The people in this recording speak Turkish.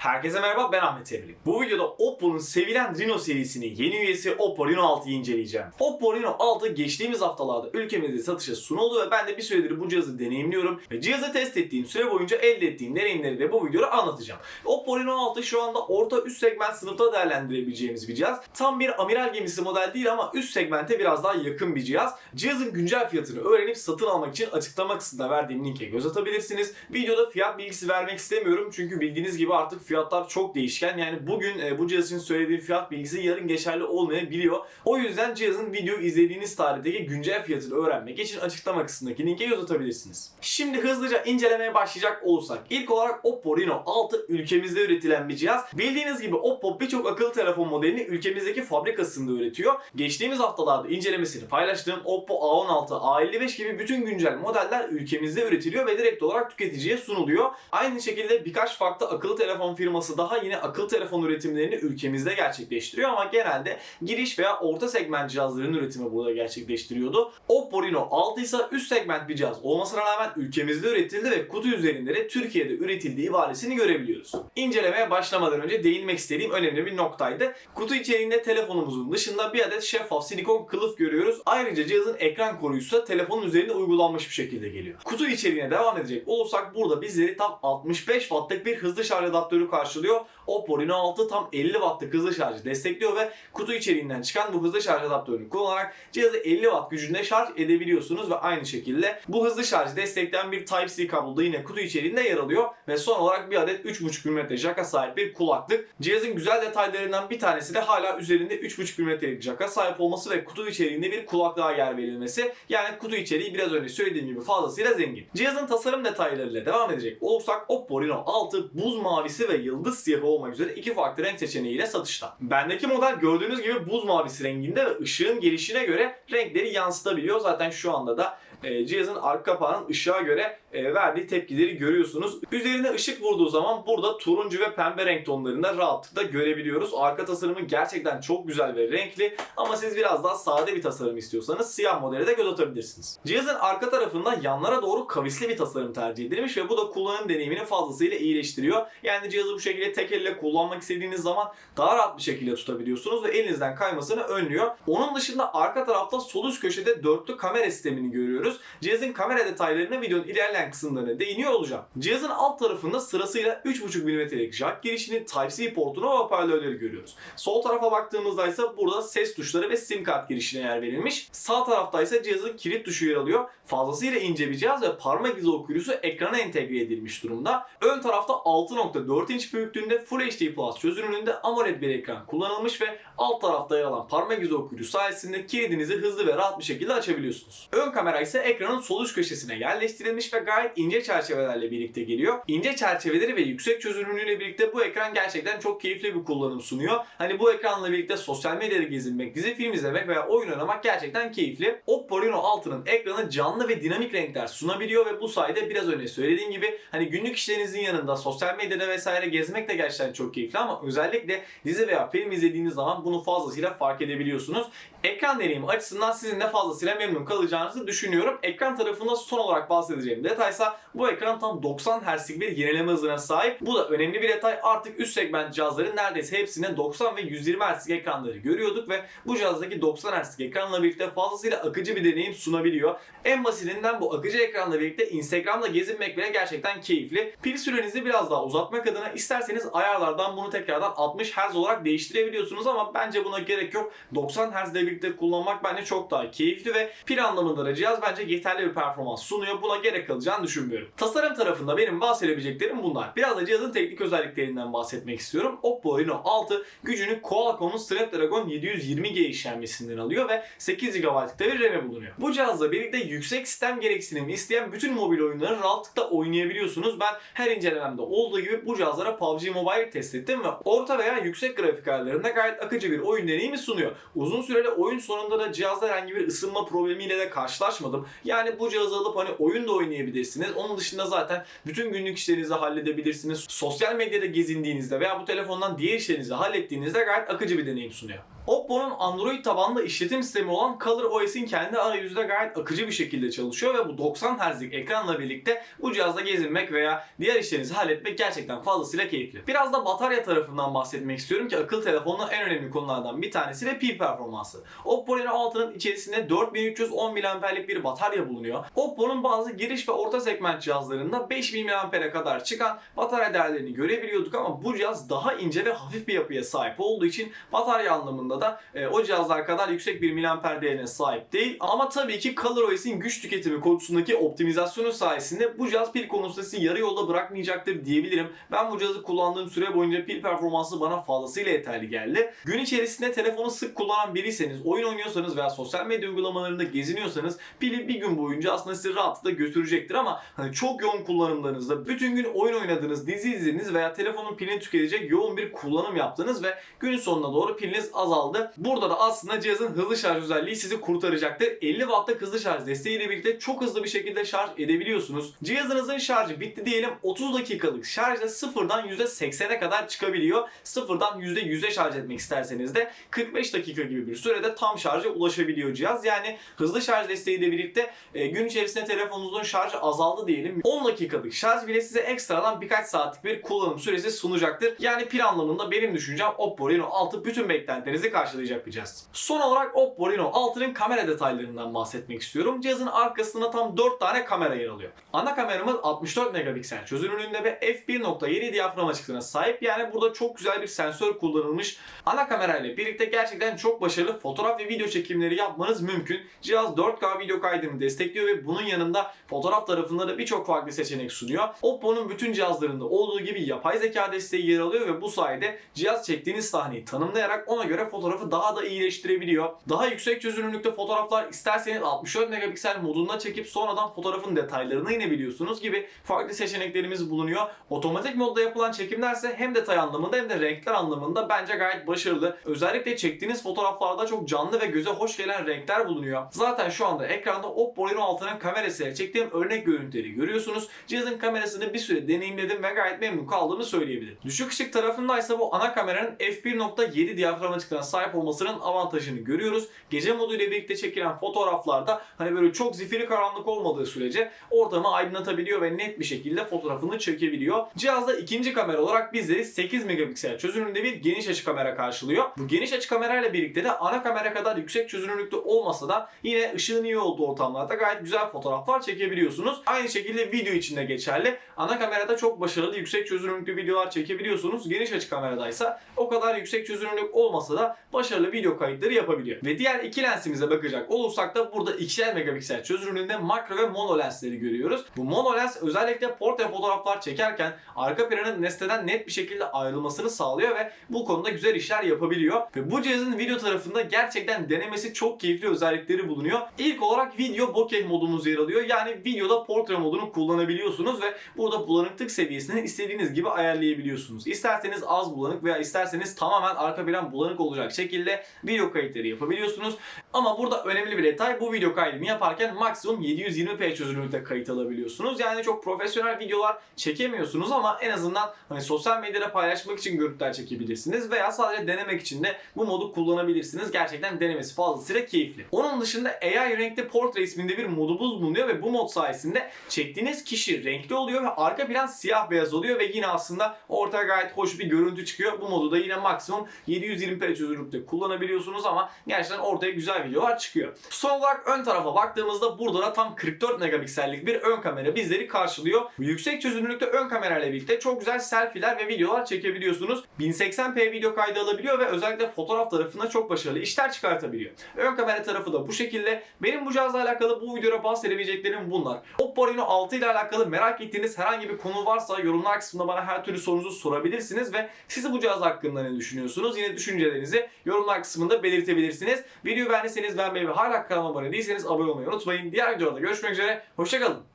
Herkese merhaba ben Ahmet Evli. Bu videoda Oppo'nun sevilen Reno serisinin yeni üyesi Oppo Reno 6'yı inceleyeceğim. Oppo Reno 6 geçtiğimiz haftalarda ülkemizde satışa sunuldu ve ben de bir süredir bu cihazı deneyimliyorum ve cihazı test ettiğim süre boyunca elde ettiğim deneyimleri de bu videoda anlatacağım. Oppo Reno 6 şu anda orta üst segment sınıfta değerlendirebileceğimiz bir cihaz. Tam bir amiral gemisi model değil ama üst segmente biraz daha yakın bir cihaz. Cihazın güncel fiyatını öğrenip satın almak için açıklama kısmında verdiğim linke göz atabilirsiniz. Videoda fiyat bilgisi vermek istemiyorum çünkü bildiğiniz gibi artık fiyatlar çok değişken. Yani bugün e, bu cihaz için söylediğim fiyat bilgisi yarın geçerli olmayabiliyor. O yüzden cihazın video izlediğiniz tarihteki güncel fiyatını öğrenmek için açıklama kısmındaki linke göz atabilirsiniz. Şimdi hızlıca incelemeye başlayacak olursak ilk olarak Oppo Reno 6 ülkemizde üretilen bir cihaz. Bildiğiniz gibi Oppo birçok akıllı telefon modelini ülkemizdeki fabrikasında üretiyor. Geçtiğimiz haftalarda incelemesini paylaştığım Oppo A16, A55 gibi bütün güncel modeller ülkemizde üretiliyor ve direkt olarak tüketiciye sunuluyor. Aynı şekilde birkaç farklı akıllı telefon firması daha yine akıllı telefon üretimlerini ülkemizde gerçekleştiriyor ama genelde giriş veya orta segment cihazların üretimi burada gerçekleştiriyordu. Oppo Reno 6 ise üst segment bir cihaz olmasına rağmen ülkemizde üretildi ve kutu üzerinde de Türkiye'de üretildiği ibaresini görebiliyoruz. İncelemeye başlamadan önce değinmek istediğim önemli bir noktaydı. Kutu içeriğinde telefonumuzun dışında bir adet şeffaf silikon kılıf görüyoruz. Ayrıca cihazın ekran koruyucusu da telefonun üzerinde uygulanmış bir şekilde geliyor. Kutu içeriğine devam edecek olursak burada bizleri tam 65 wattlık bir hızlı şarj adaptörü karşılıyor. Oppo Reno 6 tam 50 wattlık hızlı şarjı destekliyor ve kutu içeriğinden çıkan bu hızlı şarj adaptörünü kullanarak cihazı 50 watt gücünde şarj edebiliyorsunuz ve aynı şekilde bu hızlı şarjı destekleyen bir Type-C kablo da yine kutu içeriğinde yer alıyor ve son olarak bir adet 3.5 mm jaka sahip bir kulaklık. Cihazın güzel detaylarından bir tanesi de hala üzerinde 3.5 mm'lik jaka sahip olması ve kutu içeriğinde bir kulaklığa yer verilmesi. Yani kutu içeriği biraz önce söylediğim gibi fazlasıyla zengin. Cihazın tasarım detaylarıyla devam edecek olursak Oppo Reno 6 buz mavisi ve yıldız siyahı olmak üzere iki farklı renk seçeneğiyle satışta. Bendeki model gördüğünüz gibi buz mavisi renginde ve ışığın gelişine göre renkleri yansıtabiliyor. Zaten şu anda da e, cihazın arka kapağının ışığa göre e, verdiği tepkileri görüyorsunuz. Üzerine ışık vurduğu zaman burada turuncu ve pembe renk tonlarında rahatlıkla görebiliyoruz. Arka tasarımı gerçekten çok güzel ve renkli ama siz biraz daha sade bir tasarım istiyorsanız siyah modele de göz atabilirsiniz. Cihazın arka tarafında yanlara doğru kavisli bir tasarım tercih edilmiş ve bu da kullanım deneyimini fazlasıyla iyileştiriyor. Yani cihazı bu şekilde tek elle kullanmak istediğiniz zaman daha rahat bir şekilde tutabiliyorsunuz ve elinizden kaymasını önlüyor. Onun dışında arka tarafta sol üst köşede dörtlü kamera sistemini görüyoruz. Cihazın kamera detaylarına videonun ilerleyen kısımlarına değiniyor olacağım. Cihazın alt tarafında sırasıyla 3.5 mm'lik jack girişini, Type-C portunu ve hoparlörleri görüyoruz. Sol tarafa baktığımızda ise burada ses tuşları ve sim kart girişine yer verilmiş. Sağ tarafta ise cihazın kilit tuşu yer alıyor. Fazlasıyla ince bir cihaz ve parmak izi okuyucusu ekrana entegre edilmiş durumda. Ön tarafta 6.4 inç büyüklüğünde Full HD Plus çözünürlüğünde AMOLED bir ekran kullanılmış ve alt tarafta yer alan parmak izi okuyucu sayesinde kilidinizi hızlı ve rahat bir şekilde açabiliyorsunuz. Ön kamera ise ekranın sol üst köşesine yerleştirilmiş ve gayet ince çerçevelerle birlikte geliyor. İnce çerçeveleri ve yüksek çözünürlüğüyle birlikte bu ekran gerçekten çok keyifli bir kullanım sunuyor. Hani bu ekranla birlikte sosyal medyada gezinmek, dizi film izlemek veya oyun oynamak gerçekten keyifli. Oppo Reno 6'nın ekranı canlı ve dinamik renkler sunabiliyor ve bu sayede biraz önce söylediğim gibi hani günlük işlerinizin yanında sosyal medyada vesaire gezmek de gerçekten çok keyifli ama özellikle dizi veya film izlediğiniz zaman bunu fazlasıyla fark edebiliyorsunuz. Ekran deneyimi açısından sizin de fazlasıyla memnun kalacağınızı düşünüyorum. Ekran tarafında son olarak bahsedeceğim detaysa bu ekran tam 90 Hz'lik bir yenileme hızına sahip. Bu da önemli bir detay. Artık üst segment cihazların neredeyse hepsinde 90 ve 120 Hz'lik ekranları görüyorduk ve bu cihazdaki 90 Hz'lik ekranla birlikte fazlasıyla akıcı bir deneyim sunabiliyor. En basitinden bu akıcı ekranla birlikte Instagram'da gezinmek bile gerçekten keyifli. Pil sürenizi biraz daha uzatmak adına isterseniz ayarlardan bunu tekrardan 60 Hz olarak değiştirebiliyorsunuz ama bence buna gerek yok. 90 Hz ile birlikte kullanmak bence çok daha keyifli ve pil anlamında da cihaz bence yeterli bir performans sunuyor. Buna gerek kalacağını düşünmüyorum. Tasarım tarafında benim bahsedebileceklerim bunlar. Biraz da cihazın teknik özelliklerinden bahsetmek istiyorum. Oppo Reno 6 gücünü Qualcomm'un Snapdragon 720G işlemcisinden alıyor ve 8 GB'lık da bir RAM'i bulunuyor. Bu cihazla birlikte yüksek sistem gereksinimi isteyen bütün mobil oyunları rahatlıkla oynayabiliyorsunuz. Ben her incelememde olduğu gibi bu cihazlara PUBG Mobile test ettim ve orta veya yüksek grafik ayarlarında gayet akıcı bir oyun deneyimi sunuyor. Uzun süreli oyun sonunda da cihazda herhangi bir ısınma problemiyle de karşılaşmadım. Yani bu cihazı alıp hani oyun da oynayabilirsiniz. Onun dışında zaten bütün günlük işlerinizi halledebilirsiniz. Sosyal medyada gezindiğinizde veya bu telefondan diğer işlerinizi hallettiğinizde gayet akıcı bir deneyim sunuyor. Oppo'nun Android tabanlı işletim sistemi olan ColorOS'in kendi arayüzü de gayet akıcı bir şekilde çalışıyor ve bu 90 Hz'lik ekranla birlikte bu cihazda gezinmek veya diğer işlerinizi halletmek gerçekten fazlasıyla keyifli. Biraz da batarya tarafından bahsetmek istiyorum ki akıl telefonunun en önemli konulardan bir tanesi de pil performansı. Oppo Reno 6'nın içerisinde 4310 mAh'lik bir batarya bulunuyor. Oppo'nun bazı giriş ve orta segment cihazlarında 5000 mAh'e kadar çıkan batarya değerlerini görebiliyorduk ama bu cihaz daha ince ve hafif bir yapıya sahip olduğu için batarya anlamında da e, o cihazlar kadar yüksek bir miliamper değerine sahip değil. Ama tabii ki ColorOS'in güç tüketimi konusundaki optimizasyonu sayesinde bu cihaz pil konusunda sizi yarı yolda bırakmayacaktır diyebilirim. Ben bu cihazı kullandığım süre boyunca pil performansı bana fazlasıyla yeterli geldi. Gün içerisinde telefonu sık kullanan biriyseniz, oyun oynuyorsanız veya sosyal medya uygulamalarında geziniyorsanız pili bir gün boyunca aslında sizi rahatlıkla götürecektir ama hani çok yoğun kullanımlarınızda bütün gün oyun oynadığınız, dizi izlediğiniz veya telefonun pilini tüketecek yoğun bir kullanım yaptınız ve günün sonuna doğru piliniz azaldı. Burada da aslında cihazın hızlı şarj özelliği sizi kurtaracaktır. 50 Watt'lık hızlı şarj desteğiyle birlikte çok hızlı bir şekilde şarj edebiliyorsunuz. Cihazınızın şarjı bitti diyelim 30 dakikalık şarjla sıfırdan %80'e kadar çıkabiliyor. Sıfırdan %100'e şarj etmek isterseniz de 45 dakika gibi bir sürede tam şarja ulaşabiliyor cihaz. Yani hızlı şarj desteğiyle birlikte e, gün içerisinde telefonunuzun şarjı azaldı diyelim. 10 dakikalık şarj bile size ekstradan birkaç saatlik bir kullanım süresi sunacaktır. Yani pil anlamında benim düşüncem Oppo Reno 6 bütün beklentilerinizi karşılayacak bir cihaz. Son olarak Oppo Reno 6'nın kamera detaylarından bahsetmek istiyorum. Cihazın arkasında tam 4 tane kamera yer alıyor. Ana kameramız 64 megapiksel çözünürlüğünde ve f1.7 diyafram açıklığına sahip. Yani burada çok güzel bir sensör kullanılmış. Ana kamerayla birlikte gerçekten çok başarılı fotoğraf ve video çekimleri yapmanız mümkün. Cihaz 4K video kaydını destekliyor ve bunun yanında fotoğraf tarafında da birçok farklı seçenek sunuyor. Oppo'nun bütün cihazlarında olduğu gibi yapay zeka desteği yer alıyor ve bu sayede cihaz çektiğiniz sahneyi tanımlayarak ona göre fotoğrafı daha da iyileştirebiliyor. Daha yüksek çözünürlükte fotoğraflar isterseniz 64 megapiksel modunda çekip sonradan fotoğrafın detaylarına inebiliyorsunuz gibi farklı seçeneklerimiz bulunuyor. Otomatik modda yapılan çekimlerse hem detay anlamında hem de renkler anlamında bence gayet başarılı. Özellikle çektiğiniz fotoğraflarda çok canlı ve göze hoş gelen renkler bulunuyor. Zaten şu anda ekranda Oppo Reno 6'nın kamerasıyla çektiğim örnek görüntüleri görüyorsunuz. Cihazın kamerasını bir süre deneyimledim ve gayet memnun kaldığımı söyleyebilirim. Düşük ışık tarafındaysa bu ana kameranın f1.7 diyafram açıklığına sahip olmasının avantajını görüyoruz. Gece modu ile birlikte çekilen fotoğraflarda hani böyle çok zifiri karanlık olmadığı sürece ortamı aydınlatabiliyor ve net bir şekilde fotoğrafını çekebiliyor. Cihazda ikinci kamera olarak bizleri 8 megapiksel çözünürlüğünde bir geniş açı kamera karşılıyor. Bu geniş açı kamerayla birlikte de ana kamera kadar yüksek çözünürlükte olmasa da yine ışığın iyi olduğu ortamlarda gayet güzel fotoğraflar çekebiliyorsunuz. Aynı şekilde video için de geçerli. Ana kamerada çok başarılı yüksek çözünürlüklü videolar çekebiliyorsunuz. Geniş açı kameradaysa o kadar yüksek çözünürlük olmasa da başarılı video kayıtları yapabiliyor. Ve diğer iki lensimize bakacak olursak da burada 2'şer megapiksel çözünürlüğünde makro ve mono lensleri görüyoruz. Bu mono lens özellikle portre fotoğraflar çekerken arka planın nesneden net bir şekilde ayrılmasını sağlıyor ve bu konuda güzel işler yapabiliyor. Ve bu cihazın video tarafında gerçekten denemesi çok keyifli özellikleri bulunuyor. İlk olarak video bokeh modumuz yer alıyor. Yani videoda portre modunu kullanabiliyorsunuz ve burada bulanıklık seviyesini istediğiniz gibi ayarlayabiliyorsunuz. İsterseniz az bulanık veya isterseniz tamamen arka plan bulanık olacak şekilde video kayıtları yapabiliyorsunuz. Ama burada önemli bir detay bu video kaydını yaparken maksimum 720p çözünürlükte kayıt alabiliyorsunuz. Yani çok profesyonel videolar çekemiyorsunuz ama en azından hani sosyal medyada paylaşmak için görüntüler çekebilirsiniz veya sadece denemek için de bu modu kullanabilirsiniz. Gerçekten denemesi fazlasıyla keyifli. Onun dışında AI renkli portre isminde bir modumuz bulunuyor ve bu mod sayesinde çektiğiniz kişi renkli oluyor ve arka plan siyah beyaz oluyor ve yine aslında ortaya gayet hoş bir görüntü çıkıyor. Bu modu da yine maksimum 720p çözünürlükte kullanabiliyorsunuz ama gerçekten ortaya güzel videolar çıkıyor. Son olarak ön tarafa baktığımızda burada da tam 44 megapiksellik bir ön kamera bizleri karşılıyor. Yüksek çözünürlükte ön kamerayla birlikte çok güzel selfie'ler ve videolar çekebiliyorsunuz. 1080p video kaydı alabiliyor ve özellikle fotoğraf tarafında çok başarılı işler çıkartabiliyor. Ön kamera tarafı da bu şekilde. Benim bu cihazla alakalı bu videoda bahsedebileceklerim bunlar. Oppo Reno 6 ile alakalı merak ettiğiniz herhangi bir konu varsa yorumlar kısmında bana her türlü sorunuzu sorabilirsiniz ve siz bu cihaz hakkında ne düşünüyorsunuz? Yine düşüncelerinizi yorumlar kısmında belirtebilirsiniz. Videoyu beğendiyseniz beğenmeyi ve hala kanalıma abone değilseniz abone olmayı unutmayın. Diğer videoda görüşmek üzere. Hoşçakalın.